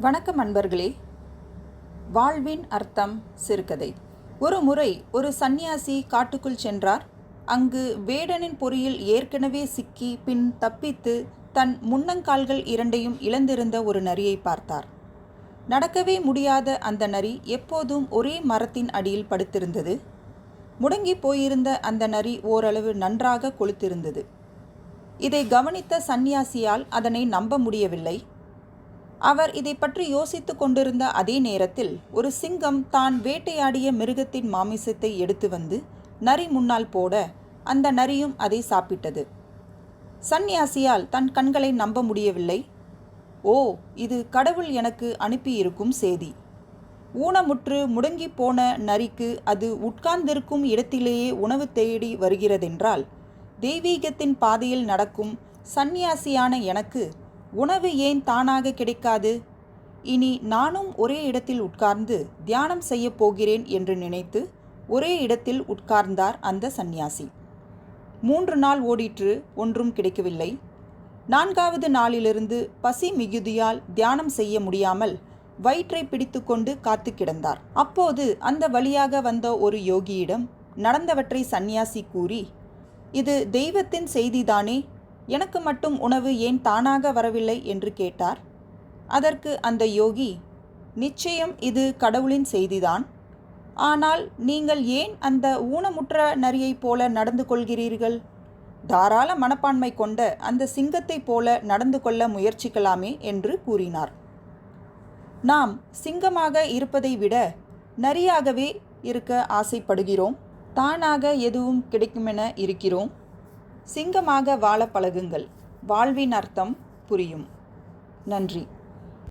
வணக்கம் அன்பர்களே. வாழ்வின் அர்த்தம் சிறுகதை. ஒரு முறை ஒரு சந்நியாசி காட்டுக்குள் சென்றார். அங்கு வேடனின் பொறியில் ஏற்கனவே சிக்கி பின் தப்பித்து தன் முன்னங்கால்கள் இரண்டையும் இழந்திருந்த ஒரு நரியை பார்த்தார். நடக்கவே முடியாத அந்த நரி எப்போதும் ஒரே மரத்தின் அடியில் படுத்திருந்தது. முடங்கி போயிருந்த அந்த நரி ஓரளவு நன்றாக கொளுத்திருந்தது. இதை கவனித்த சந்நியாசியால் அதனை நம்ப முடியவில்லை. அவர் இதை பற்றி யோசித்துக் கொண்டிருந்த அதே நேரத்தில் ஒரு சிங்கம் தான் வேட்டையாடிய மிருகத்தின் மாமிசத்தை எடுத்து வந்து நரி முன்னால் போட அந்த நரியும் அதை சாப்பிட்டது. சந்நியாசியால் தன் கண்களை நம்ப முடியவில்லை. ஓ இது கடவுள் எனக்கு அனுப்பியிருக்கும் செய்தி ஊனமுற்று முடங்கி போன நரிக்கு அது உட்கார்ந்திருக்கும் இடத்திலேயே உணவு தேடி வருகிறதென்றால் தெய்வீகத்தின் பாதையில் நடக்கும் சந்நியாசியான எனக்கு உணவு ஏன் தானாக கிடைக்காது? இனி நானும் ஒரே இடத்தில் உட்கார்ந்து தியானம் செய்யப் போகிறேன் என்று நினைத்து ஒரே இடத்தில் உட்கார்ந்தார் அந்த சந்நியாசி. மூன்று நாள் ஓடிற்று ஒன்றும் கிடைக்கவில்லை. நான்காவது நாளிலிருந்து பசி மிகுதியால் தியானம் செய்ய முடியாமல் வயிற்றை பிடித்துக்கொண்டு காத்து கிடந்தார். அப்போது அந்த வழியாக வந்த ஒரு யோகியிடம் நடந்தவற்றை சந்நியாசி கூறி இது தெய்வத்தின் செய்திதானே? எனக்கு மட்டும் உணவு ஏன் தானாக வரவில்லை என்று கேட்டார். அதற்கு அந்த யோகி நிச்சயம் இது கடவுளின் செய்திதான். ஆனால் நீங்கள் ஏன் அந்த ஊனமுற்ற நரியைப் போல நடந்து கொள்கிறீர்கள்? தாராள மனப்பான்மை கொண்ட அந்த சிங்கத்தைப் போல நடந்து கொள்ள முயற்சிக்கலாமே என்று கூறினார். நாம் சிங்கமாக இருப்பதை விட நரியாகவே இருக்க ஆசைப்படுகிறோம். தானாக எதுவும் கிடைக்குமென இருக்கிறோம். சிங்கமாக வாழ பழகுங்கள். வாழ்வின் அர்த்தம் புரியும். நன்றி.